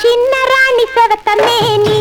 చిన్న రాణి సెవతనే నీ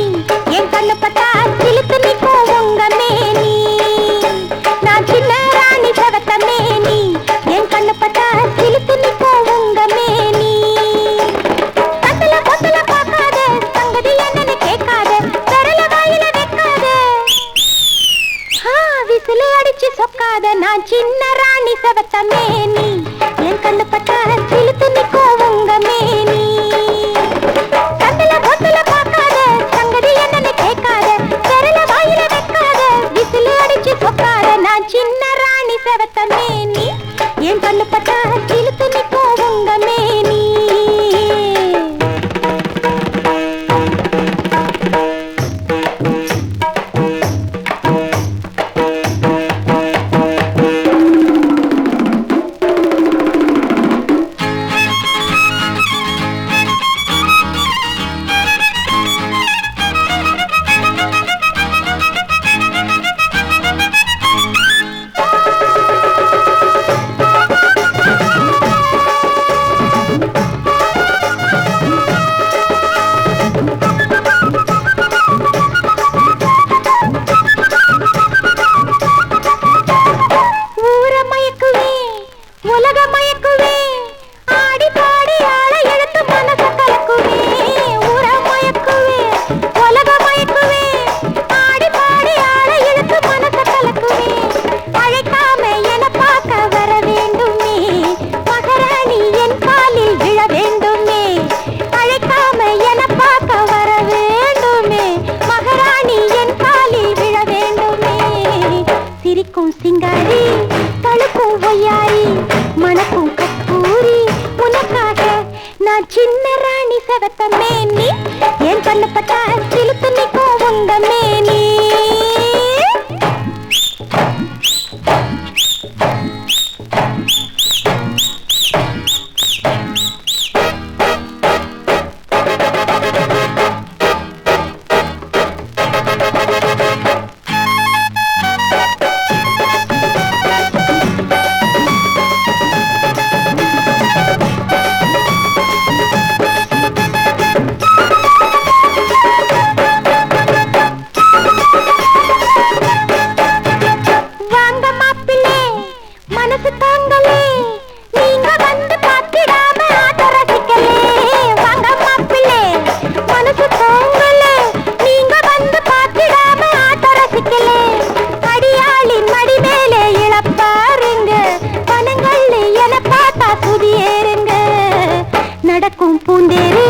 இனிக்கும் பூந்தேரு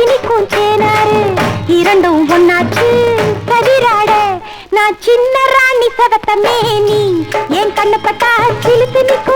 இனிக்கும் சேனாறு இரண்டும் ஒன்னாச்சு. கதிராட நான் சின்ன ராணி சதத்தமே நீ. என் கண்ணு பட்டா சிலுத்து நிற்கும்